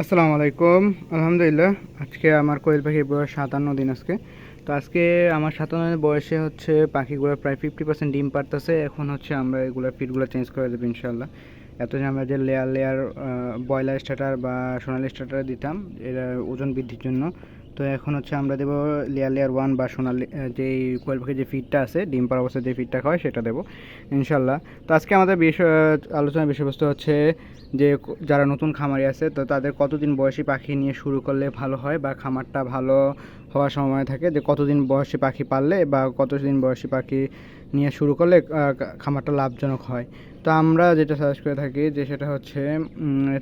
আসসালামু আলাইকুম। আলহামদুলিল্লাহ, আজকে আমার কোয়েল পাখির বয়স সাতান্ন দিন আজকে। তো আজকে আমার সাতান্ন দিন বয়সে হচ্ছে পাখিগুলো প্রায় ফিফটি পার্সেন্ট ডিম পারতেছে। এখন হচ্ছে আমরা এগুলো ফিডগুলো চেঞ্জ করে দেবো ইনশাল্লাহ এত যে আমরা যে লেয়ার লেয়ার ব্রয়লার স্টার্টার বা সোনালি স্টার্টার দিতাম, এরা ওজন বৃদ্ধির জন্য তো এখন হচ্ছে আমরা দেবো লেয়ার লেয়ার ওয়ান বা সোনার যেই কোয়েল পাখির যে ফিডটা আছে, ডিম পাড়া অবস্থায় যে ফিডটা খাওয়ায় সেটা দেবো, ইনশাল্লাহ। তো আজকে আমাদের বিষয় আলোচনার বিষয়বস্তু হচ্ছে যে যারা নতুন খামারি আছে, তো তাদের কতদিন বয়সী পাখি নিয়ে শুরু করলে ভালো হয় বা খামারটা ভালো হওয়ার সময় থাকে যে কতদিন বয়সী পাখি পাললে বা কতদিন বয়সী পাখি নিয়ে শুরু করলে খামারটা লাভজনক হয়। তো আমরা যেটা সাজেস্ট করে থাকি যে সেটা হচ্ছে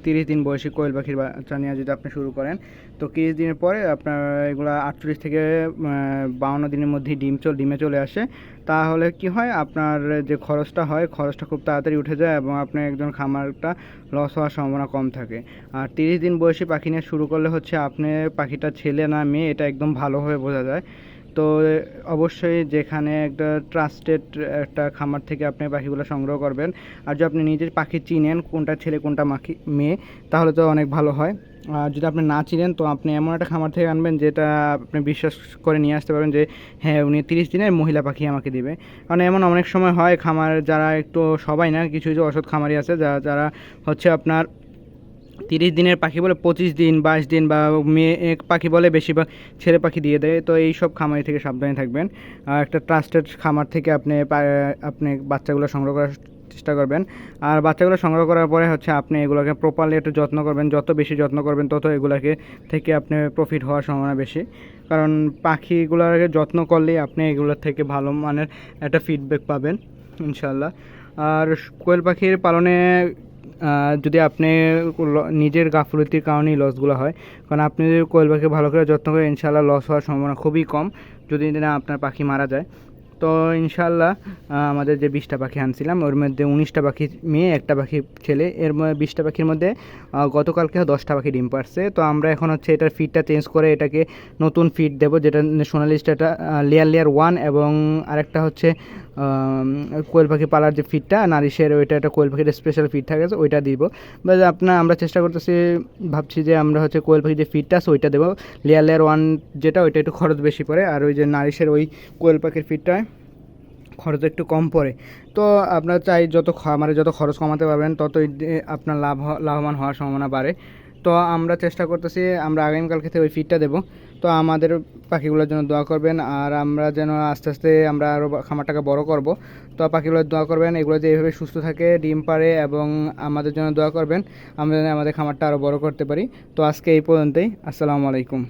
তিরিশ দিন বয়সী কোয়েল পাখির বাচ্চা নিয়ে যদি আপনি শুরু করেন, তো তিরিশ দিনের পরে আপনার এগুলো আটচল্লিশ থেকে বাউন্ন দিনের মধ্যেই ডিম চল, ডিমে চলে আসে। তাহলে কি হয়? আপনার যে খরচটা হয়, খরচটা খুব তাড়াতাড়ি উঠে যায় এবং আপনার একজন খামারটা লস হওয়ার সম্ভাবনা কম থাকে। আর তিরিশ দিন বয়সী পাখি নিয়ে শুরু করলে হচ্ছে আপনি পাখিটা ছেলে না মেয়ে, এটা একদম ভালোভাবে বোঝা যায়। তো, অবশ্যই যেখানে একটা ট্রাস্টেড একটা খামার থেকে আপনি পাখিগুলো সংগ্রহ করবেন, আর যদি আপনি নিজের পাখি চিনেন, কোনটা ছেলে, কোনটা মাখি, মেয়ে, তাহলে তো অনেক ভালো হয়। আর যদি আপনি না চিনেন, তো আপনি এমন একটা খামার থেকে আনবেন, যেটা আপনি বিশ্বাস করে নিয়ে আসতে পারবেন যে হ্যাঁ উনি তিরিশ দিনের মহিলা পাখি আমাকে দিবে। কারণ এমন অনেক সময় হয়, খামার যারা একটু সবাই না, কিছু কিছু অসৎ খামারি আছে যারা যারা হচ্ছে আপনার তিরিশ দিনের পাখি বলে পঁচিশ দিন, বাইশ দিন বা মেয়ে পাখি বলে বেশিরভাগ ছেলে পাখি দিয়ে দেয়। তো এই সব খামারি থেকে সাবধানে থাকবেন। আর একটা ট্রাস্টেড খামার থেকে আপনি আপনি বাচ্চাগুলো সংগ্রহ করার চেষ্টা করবেন। আর বাচ্চাগুলো সংগ্রহ করার পরে হচ্ছে আপনি এগুলোকে প্রপারলি একটু যত্ন করবেন। যত বেশি যত্ন করবেন, তত এগুলোকে থেকে আপনি প্রফিট হওয়ার সম্ভাবনা বেশি। কারণ পাখিগুলোকে যত্ন করলেই আপনি এগুলোর থেকে ভালো মানের একটা ফিডব্যাক পাবেন ইনশাল্লাহ আর কোয়েল পাখির পালনে যদি আপনি নিজের গাফলতির কারণেই লসগুলো হয়, কারণ আপনি যদি কোয়েল পাখি ভালো করে যত্ন করেন ইনশাল্লাহ লস হওয়ার সম্ভাবনা খুবই কম, যদি না আপনার পাখি মারা যায়। তো ইনশাল্লাহ আমাদের যে বিশটা পাখি আনছিলাম, ওর মধ্যে উনিশটা পাখি মেয়ে, একটা পাখি ছেলে। এর বিশটা পাখির মধ্যে গতকালকে দশটা পাখি ডিম পারছে তো আমরা এখন হচ্ছে এটার ফিডটা চেঞ্জ করে এটাকে নতুন ফিড দেবো, যেটা সোনালি স্টারটা লেয়ার লেয়ার ওয়ান এবং আরেকটা হচ্ছে কোয়েল পাখি পালার যে ফিডটা নারিশের ওইটা একটা কোয়েল পাখির স্পেশাল ফিড থাকে ওইটা দিব। বা আপনার আমরা চেষ্টা করতেছি, ভাবছি যে আমরা হচ্ছে কোয়েল পাখির যে ফিডটা আছে ওইটা দেবো। লেয়ার লেয়ার ওয়ান যেটা, ওইটা একটু খরচ বেশি পড়ে, আর ওই যে নারিশের ওই কোয়েল পাখির ফিডটায় খরচ একটু কম পড়ে। তো আপনার চাই যত খামারে যত খরচ কমাতে পারবেন, ততই আপনার লাভ লাভবান হওয়ার সম্ভাবনা বাড়ে। তো আমরা চেষ্টা করতেছি, আমরা আগামীকাল থেকে ওই ফিডটা দেবো। তো আমাদের পাখিগুলোর জন্য দোয়া করবেন, আর আমরা যেন আস্তে আস্তে আমরা আরও খামারটাকে বড় করব। তো পাখিগুলোর দোয়া করবেন, এগুলো যে এইভাবে সুস্থ থাকে, ডিম পারে এবং আমাদের জন্য দোয়া করবেন, আমরা যেন আমাদের খামারটা আরও বড় করতে পারি। তো আজকে এই পর্যন্তই, আসসালামু আলাইকুম।